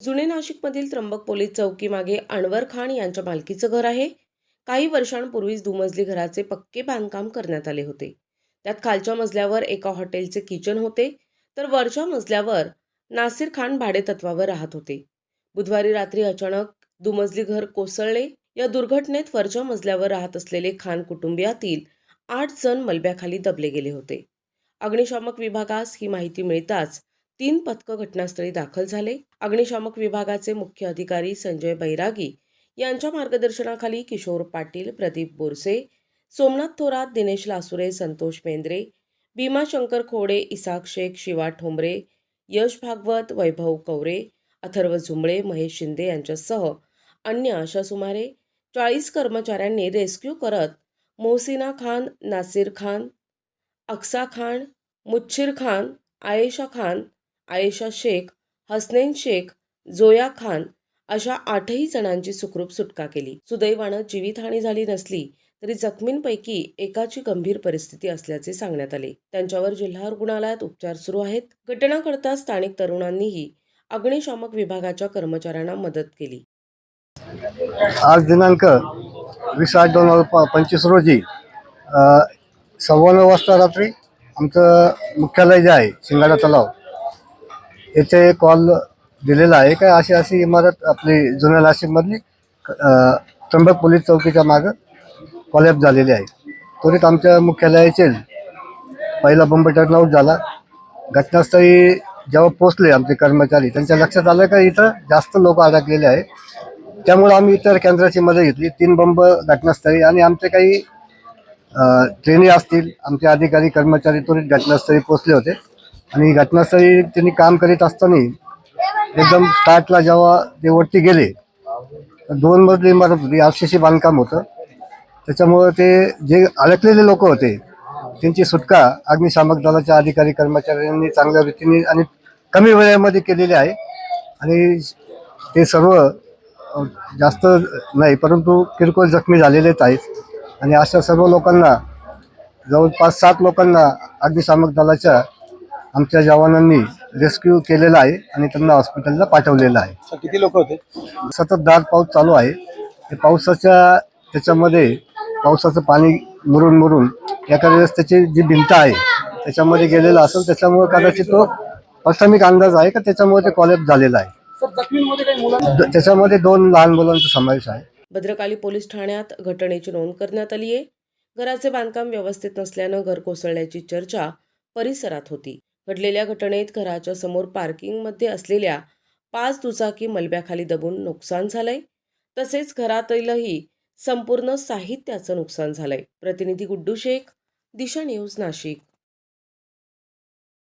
जुने नाशिकमधील त्र्यंबक पोलीस चौकीमागे अनवर खान यांच्या मालकीचं घर आहे. काही वर्षांपूर्वीच दुमजली घराचे पक्के बांधकाम करण्यात आले होते. त्यात खालच्या मजल्यावर एका हॉटेलचे किचन होते. तर वरच्या मजल्यावर नासिर खान भाडेतत्वावर राहत होते. बुधवारी रात्री अचानक दुमजली घर कोसळले. या दुर्घटनेत वरच्या मजल्यावर राहत असलेले खान कुटुंबियातील आठ जण मलब्याखाली दबले गेले होते. अग्निशामक विभागास ही माहिती मिळताच तीन पथकं घटनास्थळी दाखल झाले. अग्निशामक विभागाचे मुख्य अधिकारी संजय बैरागी यांच्या मार्गदर्शनाखाली किशोर पाटील प्रदीप बोरसे सोमनाथ थोरात दिनेश लासुरे संतोष मेंद्रे भीमाशंकर खोडे इसाक शेख शिवा ठोंबरे यश भागवत वैभव कवरे अथर्व झुंबळे महेश शिंदे यांच्यासह अन्य अशा सुमारे चाळीस कर्मचाऱ्यांनी रेस्क्यू करत मोहसिना खान नासिर खान अक्सा खान मुच्छिर खान आयेशा खान आयेशा शेख हसनैन शेख जोया खान अशा आठही जणांची सुखरूप सुटका केली. सुदैवानं जीवितहानी झाली नसली तरी जखमींपैकी एकाची गंभीर परिस्थिती असल्याचे सांगण्यात आले. त्यांच्यावर जिल्हा रुग्णालयात उपचार सुरू आहेत. घटना करता स्थानिक तरुणांनीही अग्निशामक विभागाच्या कर्मचाऱ्यांना मदत केली. आज दिनांक वीस आठ दोन हजार पंचवीस रोजी सव्वा नऊ वाजता रात्री आमचं मुख्यालय जे आहे शिंगाडा तलाव येथे कॉल दिलेला आहे. का अशी अशी इमारत आपली जुन्या नाशिकमधली त्र्यंबक पोलीस चौकीच्या मागं कॉलॅप झालेली आहे. त्वरित आमच्या मुख्यालयाचे पहिला बंब टर्नआउट झाला. घटनास्थळी जेव्हा पोचले आमचे कर्मचारी त्यांच्या लक्षात आलं का इथं जास्त लोक अडकलेले आहे त्यामुळे आम्ही इतर केंद्राची मदत घेतली. तीन बंब घटनास्थळी आणि आमचे काही ट्रेनी असतील आमचे अधिकारी कर्मचारी त्वरित घटनास्थळी पोचले होते. आणि घटनास्थळी त्यांनी काम करीत असताना एकदम स्टार्टला जेव्हा ते वरती गेले दोन मजली इमारत होती आरसीसी बांधकाम होतं. त्याच्यामुळं ते जे अडकलेले लोक होते त्यांची सुटका अग्निशामक दलाच्या अधिकारी कर्मचाऱ्यांनी चांगल्या रीतीने आणि कमी वेळेमध्ये केलेली आहे. आणि ते सर्व जास्त नाही परंतु किरकोळ जखमी झालेलेच आहेत. आणि अशा सर्व लोकांना जवळपास सात लोकांना अग्निशामक दलाच्या आमच्या जवानांनी रेस्क्यू केलेला आहे आणि त्यांना हॉस्पिटलला पाठवलेलं आहे. सर किती लोक होते? सतत दाट पाऊस चालू आहे. ते पावसाच्या त्याच्यामध्ये पावसाचं पाणी मुरून मुरून एखाद्या वेळेस त्याची जी भिंत आहे त्याच्यामध्ये गेलेलं असेल त्याच्यामुळे कदाचित तो प्राथमिक अंदाज आहे का त्याच्यामुळे ते कॉलेज झालेलं आहे. सर जखमींमध्ये काही मुलं द- त्याच्यामध्ये दोन लहान मुलांचा समावेश आहे. भद्रकाली पोलीस ठाण्यात घटनेची नोंद करण्यात आली आहे. घराचे बांधकाम व्यवस्थित नसल्यानं घर कोसळल्याची चर्चा परिसरात होती. घडलेल्या घटनेत घराच्या समोर पार्किंगमध्ये असलेल्या पाच दुचाकी मलब्याखाली दबून नुकसान झालंय. तसेच घरातीलही संपूर्ण साहित्याचं नुकसान झालंय. प्रतिनिधी गुड्डू शेख दिशा न्यूज नाशिक.